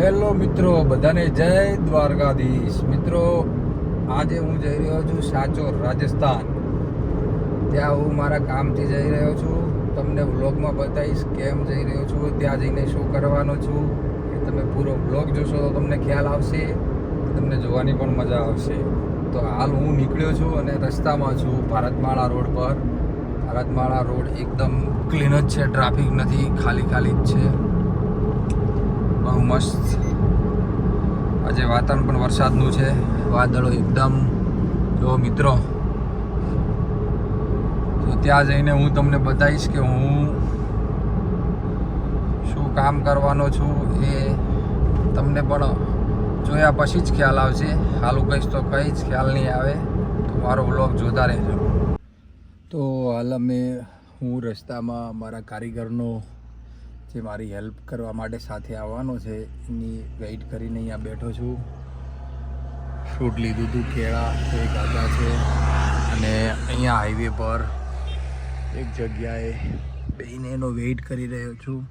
Hello મિત્રો, બધાને જય દ્વારકાધીશ. મિત્રો, આજે હું જઈ રહ્યો છું સાચોર રાજસ્થાન. ત્યાં હું મારા કામથી જઈ રહ્યો છું. તમને વ્લોગમાં બતાવીશ કેમ જઈ રહ્યો છું. ત્યાં જઈને શું કરવાનો છું એ તમે પૂરો વ્લોગ જોશો તો તમને ખ્યાલ આવશે. તમને જોવાની પણ મજા આવશે. તો હાલ હું નીકળ્યો છું અને રસ્તામાં છું ભારતમાળા રોડ પર. ભારતમાળા રોડ એકદમ ક્લીન જ છે ટ્રાફિક નથી ખાલી ખાલી જ છે. બહુ મસ્ત. આજે વાતાવરણ પણ વરસાદનું છે. વાદળો એકદમ. જો મિત્રો, તો ત્યાં જઈને હું તમને બતાવીશ કે હું શું કામ કરવાનો છું એ તમને પણ જોયા પછી જ ખ્યાલ આવશે. હાલું કહીશ તો કંઈ જ ખ્યાલ નહીં આવે. તો મારો બ્લોગ જોતા રહેજો. તો હાલ અમે હું રસ્તામાં મારા કારીગરનો જે મારી હેલ્પ કરવા માટે સાથે આવવાનો છે, એની વેઇટ કરીને અહીંયા બેઠો છું. ફ્રૂટ લીધું હતું કેળા છે ગાધા છે અને અહીંયા હાઈવે પર એક જગ્યાએ બેને એનો વેઇટ કરી રહ્યો છું.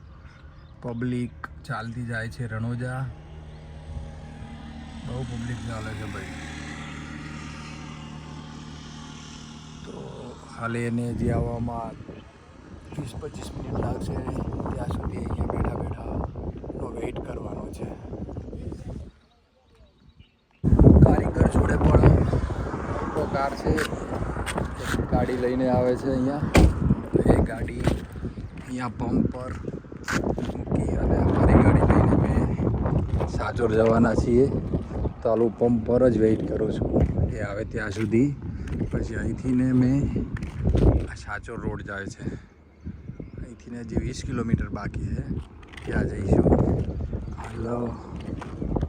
પબ્લિક ચાલતી જાય છે રણોજા. બહુ પબ્લિક ચાલે છે ભાઈ. તો હાલે એને જે આવવામાં વીસ પચીસ મિનિટ લાગશે ત્યાં સુધી અહીંયા બેઠા બેઠા નો વેઇટ કરવાનો છે. કારીગર જોડે પણ મોટો કાર છે. ગાડી લઈને આવે છે અહીંયા. એ ગાડી અહીંયા પંપ પર મૂકી અને અમારી ગાડી લઈને અમે સાચોર જવાના છીએ. તાલુ પંપ પર જ વેઇટ કરું છું. એ આવે ત્યાં સુધી. પછી અહીંથી ને મેં આ સાચોર રોડ જાય છે. અહીંથી હજી વીસ કિલોમીટર બાકી છે. ત્યાં જઈશું. હલો.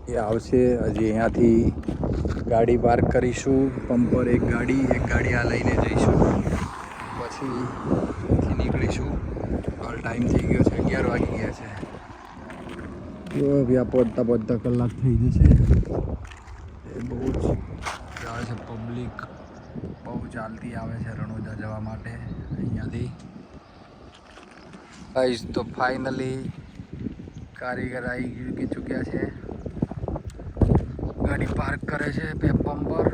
એ આવશે. હજી અહીંયાથી ગાડી પાર્ક કરીશું. પંપર એક ગાડી એક ગાડી આ લઈને જઈશું. પછી અહીંથી નીકળીશું. હાલ ટાઈમ થઈ ગયો છે, અગિયાર વાગી ગયા છે. જો ત્યાં પહોંચતા પહોંચતા કલાક થઈ જશે. એ બહુ જ જાય છે પબ્લિક બહુ ચાલતી આવે છે રણોજા જવા માટે અહીંયાથી. ગાઈસ તો ફાઇનલી કારીગર આવી ચૂક્યા છે. ગાડી પાર્ક કરે છે પેપમ પર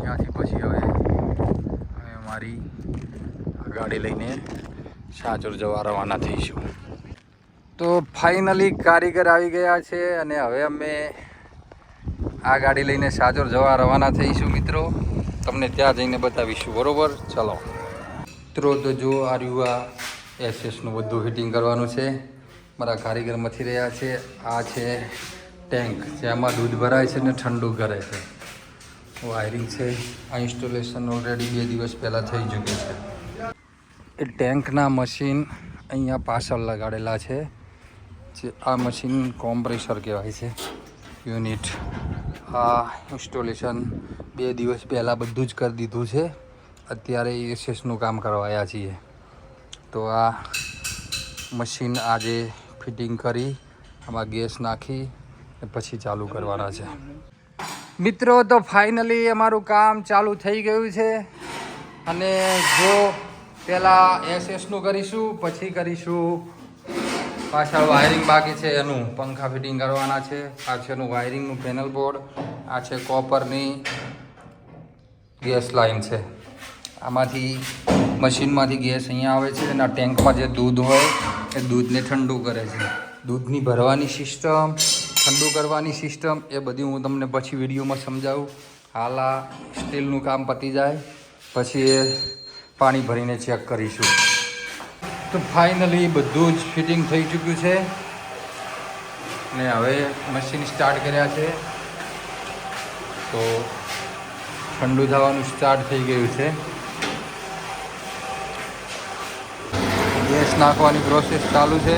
ત્યાંથી પછી હવે અમે મારી ગાડી લઈને સાચોર જવા રવાના થઈશું. તો ફાઇનલી કારીગર આવી ગયા છે અને હવે અમે આ ગાડી લઈને સાચોર જવા રવાના થઈશું મિત્રો. તમને ત્યાં જઈને બતાવીશું. બરોબર? ચલો. મિત્રો, તો જો આ યુવા એસએસનું બધું ફિટિંગ કરવાનું છે, મારા કારીગર મથી રહ્યા છે. આ છે ટેન્ક જેમાં દૂધ ભરાય છે ને ઠંડુ કરે છે. વાયરિંગ છે, આ ઇન્સ્ટોલેશન ઓલરેડી બે દિવસ પહેલાં થઈ ચૂક્યું છે. એ ટેન્કના મશીન અહીંયા પાછળ લગાડેલા છે, જે આ મશીન કોમ્પ્રેસર કહેવાય છે યુનિટ આ ઇન્સ્ટોલેશન બે દિવસ પહેલાં બધું જ કરી દીધું છે. અત્યારે એસએસનું કામ કરવાયા છીએ. તો આ મશીન આજે ફિટિંગ કરી, આમાં ગેસ નાખી પછી ચાલુ કરવાના છે. મિત્રો, તો ફાઇનલી અમારું કામ ચાલુ થઈ ગયું છે. અને જો પહેલાં એસએસનું કરીશું, પછી કરીશું. પાછળ વાયરિંગ બાકી છે એનું. પંખા ફિટિંગ કરવાના છે. આ છે એનું વાયરિંગનું પેનલ બોર્ડ. આ છે કોપરની ગેસ લાઇન છે. આમાંથી મશીનમાંથી ગેસ અહીંયા આવે છે અને આ ટેન્કમાં જે દૂધ હોય એ દૂધને ઠંડુ કરે છે. દૂધની ભરવાની સિસ્ટમ, ઠંડુ કરવાની સિસ્ટમ એ બધી હું તમને પછી વિડીયોમાં સમજાવું. હાલ આ સ્ટીલનું કામ પતી જાય, પછી એ પાણી ભરીને ચેક કરીશું. તો ફાઇનલી બધું જ ફિટિંગ થઈ ચૂક્યું છે. ને હવે મશીન સ્ટાર્ટ કર્યા છે. તો ઠંડુ થવાનું સ્ટાર્ટ થઈ ગયું છે. નાખવાની પ્રોસેસ ચાલુ છે.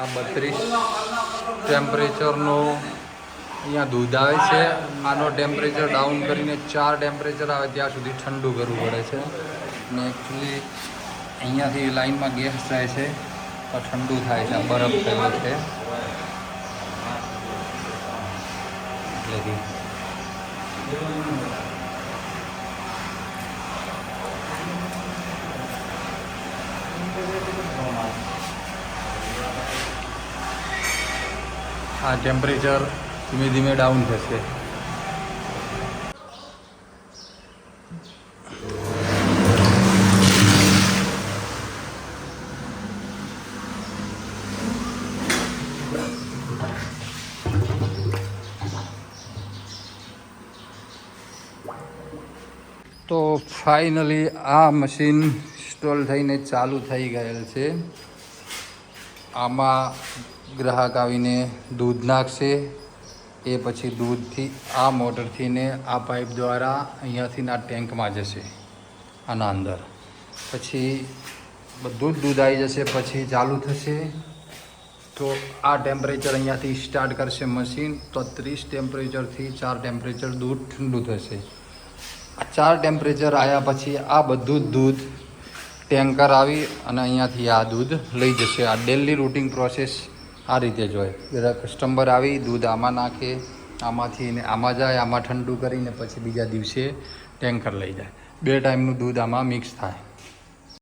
આ બત્રીસ ટેમ્પરેચરનું અહીંયા દૂધ આવે છે. આનો ટેમ્પરેચર ડાઉન કરીને ચાર ટેમ્પરેચર આવે ત્યાં સુધી ઠંડુ કરવું પડે છે. અને એકચ્યુઅલી અહીંયાથી લાઈનમાં ગેસ જાય છે. તો ઠંડુ થાય છે બરફ થયો છે. એટલેથી આ ટેમ્પરેચર ધીમે ધીમે ડાઉન થશે. તો ફાઇનલી આ મશીન ઇન્સ્ટોલ થઈને ચાલુ થઈ ગયેલ છે. આમાં ગ્રાહક આવીને દૂધ નાખશે. એ પછી દૂધથી, આ મોટરથી ને આ પાઇપ દ્વારા અહીંયાથી આ ટેન્કમાં જશે, આના અંદર. પછી બધું જ દૂધ આવી જશે, પછી ચાલુ થશે. તો આ ટેમ્પરેચર અહીંયાથી સ્ટાર્ટ કરશે મશીન, તો ત્રીસ ટેમ્પરેચરથી ચાર ટેમ્પરેચર દૂધ ઠંડુ થશે. ચાર ટેમ્પરેચર આવ્યા પછી આ બધું દૂધ ટેન્કર આવી અને અહીંયાથી આ દૂધ લઈ જશે. આ ડેલી રૂટિંગ પ્રોસેસ આ રીતે જ હોય. કસ્ટમર આવી, દૂધ આમાં નાખે, આમાંથી આમાં જાય, આમાં ઠંડુ કરીને પછી બીજા દિવસે ટેન્કર લઈ જાય. બે ટાઈમનું દૂધ આમાં મિક્સ થાય.